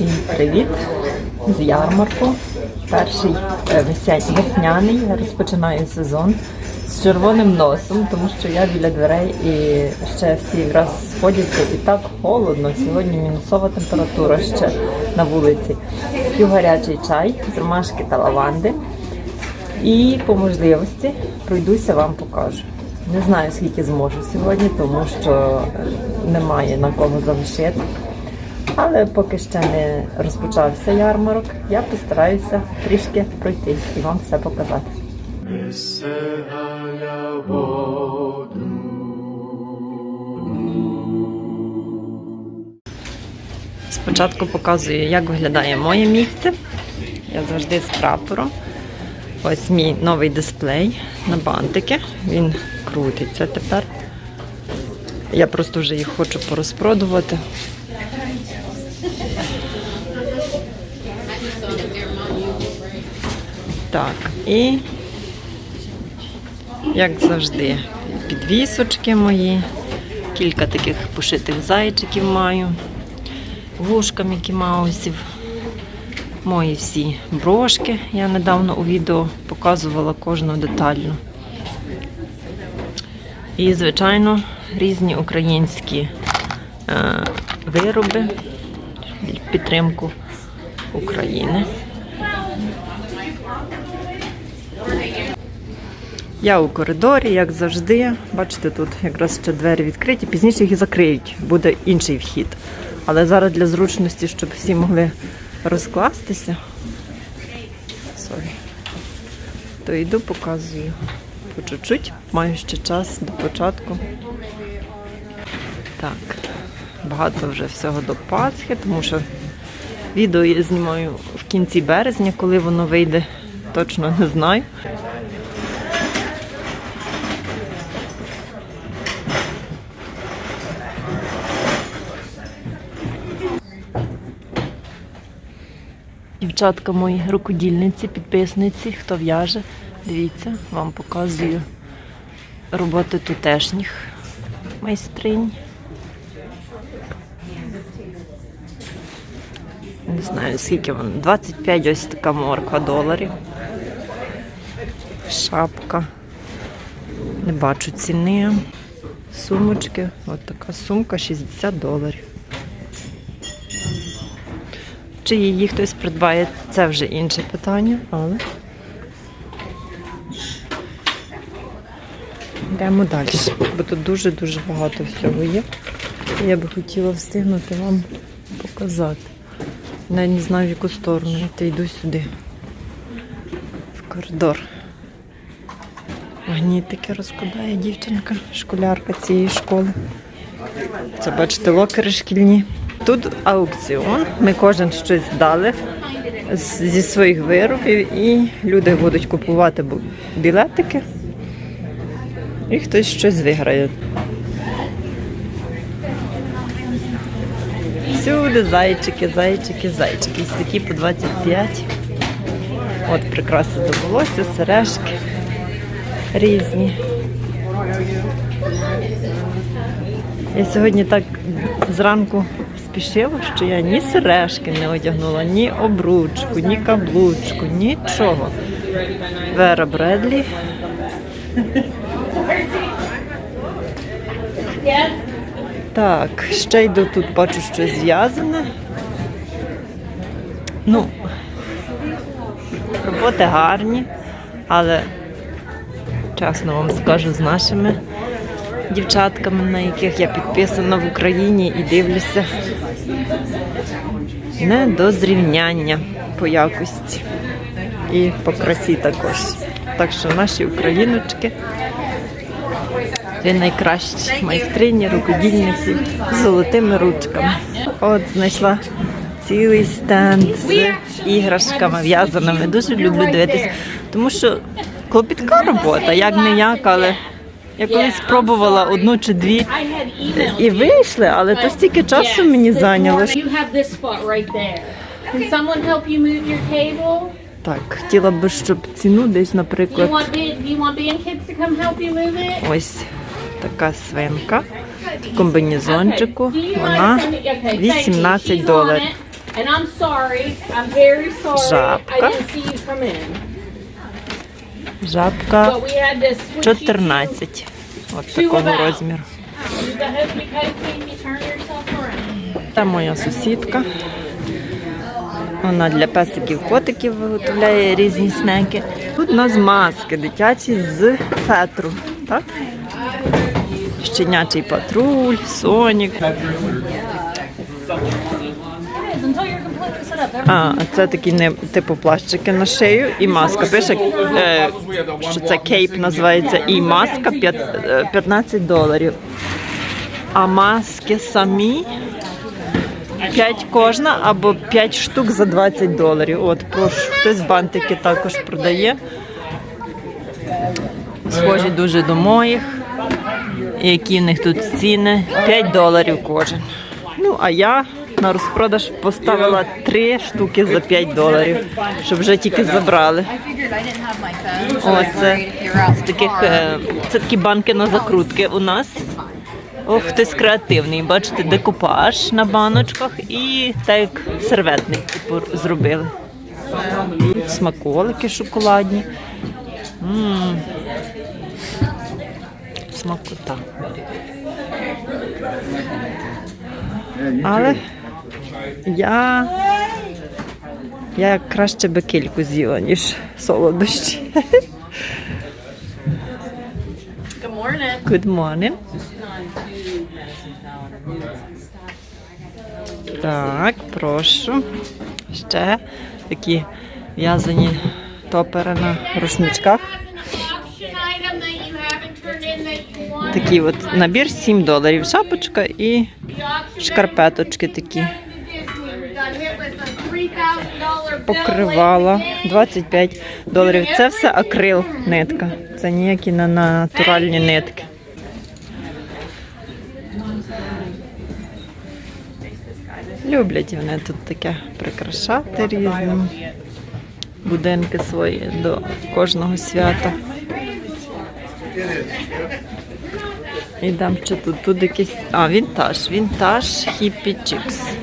Всім привіт з ярмарку. Перший е, весняний. Я розпочинаю сезон з червоним носом, тому що я біля дверей і ще всі якраз сходяться і так холодно. Сьогодні мінусова температура ще на вулиці. П'ю гарячий чай з ромашки та лаванди. І по можливості пройдуся, вам покажу. Не знаю, скільки зможу сьогодні, тому що е, немає на кого залишити. Але поки ще не розпочався ярмарок, я постараюся трішки пройтись і вам все показати. Спочатку показую, як виглядає моє місце. Я завжди з прапором. Ось мій новий дисплей на бантики. Він крутиться тепер. Я просто вже їх хочу порозпродувати. Так, і як завжди, підвісочки мої, кілька таких пошитих зайчиків маю, вушка Мікі Маусів, мої всі брошки. Я недавно у відео показувала кожну детально. І, звичайно, різні українські е, вироби в підтримку України. Я у коридорі, як завжди. Бачите, тут якраз ще двері відкриті, пізніше їх закриють, буде інший вхід. Але зараз для зручності, щоб всі могли розкластися. Sorry. То йду, показую по чуть-чуть. Маю ще час до початку. Так, багато вже всього до Пасхи, тому що відео я знімаю в кінці березня, коли воно вийде, точно не знаю. Дівчатка мої рукодільниці, підписниці, хто в'яже, дивіться, вам показую роботи тутешніх майстринь. Не знаю, скільки воно. 25 ось така морква доларів. Шапка. Не бачу ціни. Сумочки. Ось така сумка 60 доларів. Чи її хтось придбає, це вже інше питання, але йдемо далі, бо тут дуже-дуже багато всього є. Я би хотіла встигнути вам показати. Навіть не знаю, в яку сторону йти, йду сюди, в коридор. Магнітики розкладає дівчинка, школярка цієї школи. Це бачите, локери шкільні. Тут аукціон. Ми кожен щось дали зі своїх виробів, і люди будуть купувати білетики. І хтось щось виграє. Всюди зайчики, зайчики, зайчики. Ось такі по 25. От прикраси до волосся, сережки різні. Я сьогодні так зранку спішила, що я ні сережки не одягнула, ні обручку, ні каблучку, нічого. Вера Бредлі. Так, ще йду тут, бачу, що зв'язане. Ну, роботи гарні, але чесно вам скажу, з нашими дівчатками, на яких я підписана в Україні і дивлюся. Не до зрівняння по якості і по красі також. Так що наші україночки ви найкращі майстрині, рукодільниці з золотими ручками. От знайшла цілий стенд з іграшками в'язаними. Дуже люблю дивитися, тому що клопітка робота, як не як, але я колись спробувала одну чи дві і вийшли, але то стільки часу мені зайняло. Так, хотіла би, щоб ціну десь, наприклад, ось така свинка в комбінезончику. Вона sending- okay, thank you. 18 She's on доларів. Жабка. Жабка But we had to switch you to- 14. От такого розміру. Це моя сусідка. Вона для песиків котиків виготовляє різні снеки. Тут у нас маски дитячі з фетру. Так? Щенячий патруль, Сонік. А, це такі не типу плащики на шию і маска. Пише, е, що це кейп називається і маска п'ят- е, 15 доларів. А маски самі 5 кожна або 5 штук за 20 доларів. От, прошу. Хтось бантики також продає. Схожі дуже до моїх. Які в них тут ціни? 5 доларів кожен. Ну, а я на розпродаж поставила 3 штуки за 5 доларів, щоб вже тільки забрали. were out з таких е, це такі банки на закрутки у нас. Ох, хтось креативний. Бачите, декупаж на баночках і так серветник типу, зробили. Смаколики шоколадні. М. Смакота. Але я, я краще би кільку з'їла, ніж солодощі. Good morning. Good morning. Так, прошу. Ще такі в'язані топери на рушничках. Такий от набір 7 доларів. Шапочка і шкарпеточки такі. Покривала late in the day. 25 доларів. Це все акрил нитка. Це ніякі не натуральні нитки. Люблять вони тут таке прикрашати різним будинки свої до кожного свята. Ідемо ще тут. Тут якийсь. А, вінтаж. Вінтаж Hippie Chicks.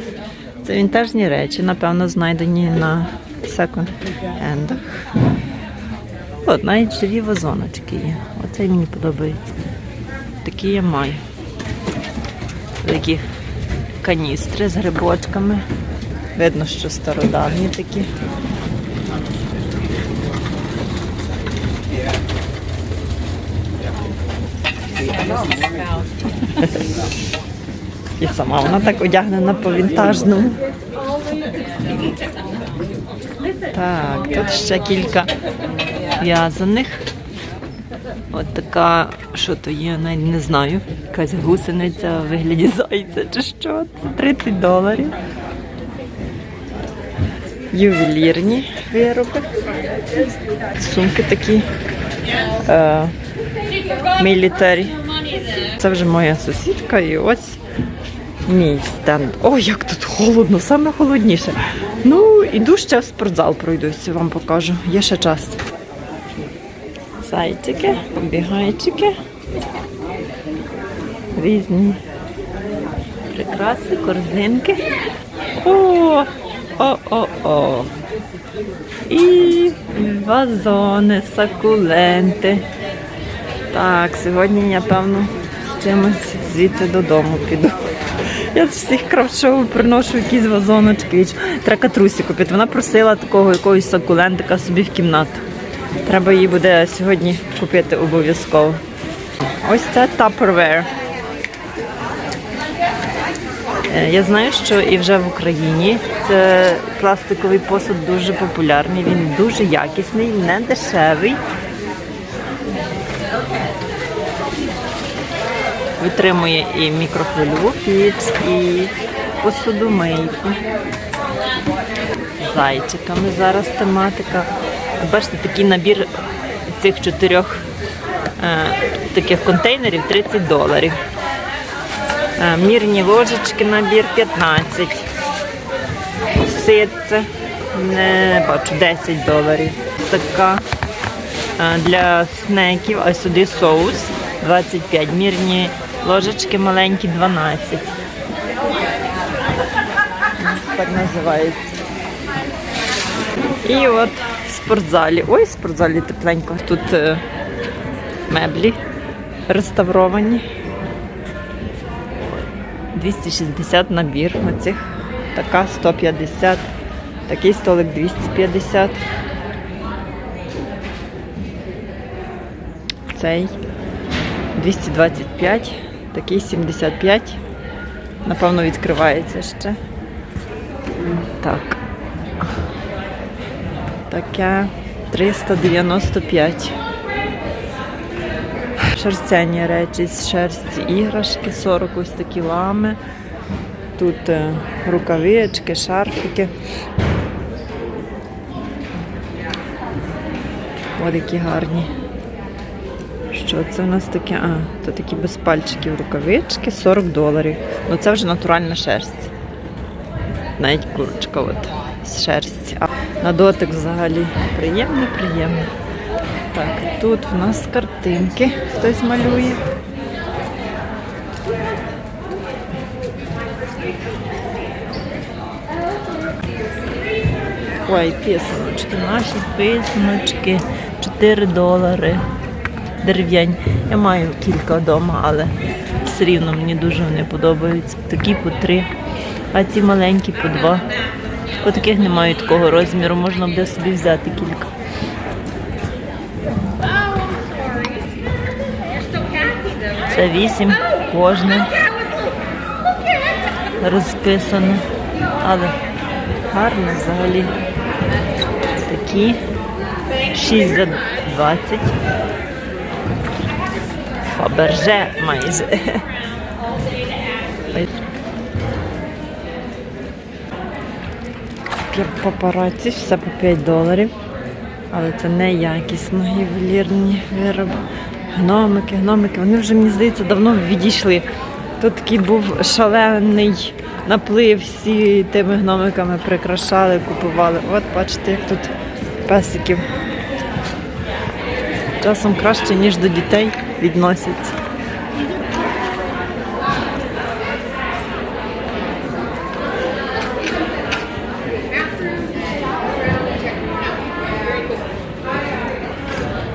Це вінтажні речі, напевно, знайдені на секонд-хендах. От, навіть живі вазоночки є. Оце мені подобається. Такі я маю. Такі каністри з грибочками. Видно, що стародавні такі. І сама вона так одягнена по вінтажному. Так, тут ще кілька в'язаних. От така, що то є, навіть не знаю. Якась гусениця в вигляді зайця чи що. Це 30 доларів. Ювелірні вироби. Сумки такі. Е, мілітарі. Це вже моя сусідка і ось мій стенд. О, як тут холодно, саме холодніше. Ну, іду ще в спортзал пройдусь, вам покажу. Є ще час. Зайчики, побігайчики. Різні прикраси, корзинки. О, о, о, о. І вазони, сакуленти. Так, сьогодні я, певно, чимось звідси додому піду. Я з всіх крафт-шоу приношу якісь вазоночки. Треба катрусі купити. Вона просила такого якогось сакулентика собі в кімнату. Треба їй буде сьогодні купити обов'язково. Ось це Tupperware. Е, Я знаю, що і вже в Україні це пластиковий посуд дуже популярний. Він дуже якісний, не дешевий. Витримує і мікрохвильову піч, і посудомийку. З Зайчиками зараз тематика. Бачите, такий набір цих чотирьох е, таких контейнерів 30 доларів. Е, Мірні ложечки набір 15. Ситце, не бачу, 10 доларів. Така е, для снеків, а сюди соус 25. Мірні ложечки маленькі 12. так називається. І от в спортзалі. Ой, в спортзалі тепленько. Тут е, меблі реставровані. 260 набір оцих. Така 150. Такий столик 250. Цей 225, такий 75. Напевно, відкривається ще. Так. Таке 395. Шерстяні речі з шерсті іграшки, 40 ось такі лами. Тут е, рукавички, шарфики. Ось які гарні. Що це у нас таке? А, то такі без пальчиків рукавички, 40 доларів. Ну це вже натуральна шерсть. Навіть курочка от з шерсті. А на дотик взагалі приємно, приємно. Так, тут в нас картинки хтось малює. Ой, писаночки, наші писаночки, 4 долари. Дерев'яні. Я маю кілька вдома, але все рівно мені дуже вони подобаються. Такі по три, а ці маленькі по два. По таких не мають такого розміру, можна буде собі взяти кілька. Це вісім кожне розписано. Але гарно взагалі. Такі 6 за 20. Фаберже майже. Папараці, все по 5 доларів. Але це не якісно ювелірні вироби. Гномики, гномики, вони вже, мені здається, давно відійшли. Тут такий був шалений наплив, всі тими гномиками прикрашали, купували. От бачите, як тут песиків. Часом краще, ніж до дітей відносяться.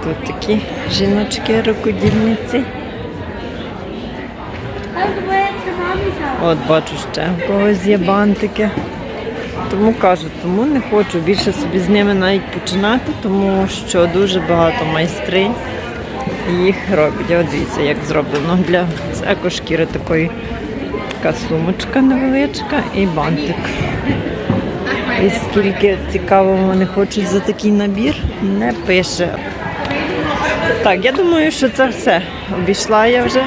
Тут такі жіночки рукодільниці. От бачу ще в когось є бантики. Тому кажу, тому не хочу більше собі з ними навіть починати, тому що дуже багато майстринь їх роблять. От дивіться, як зроблено для з екошкіри такої така сумочка невеличка і бантик. І скільки цікаво вони хочуть за такий набір, не пише. Так, я думаю, що це все. Обійшла я вже.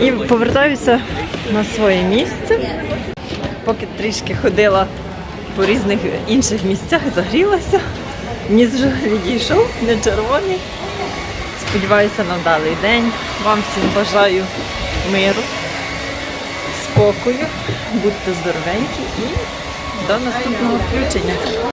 І повертаюся на своє місце. Поки трішки ходила по різних інших місцях, загрілася. Ніс вже відійшов, не червоний. Сподіваюся на вдалий день. Вам всім бажаю миру, спокою, будьте здоровенькі і до наступного включення.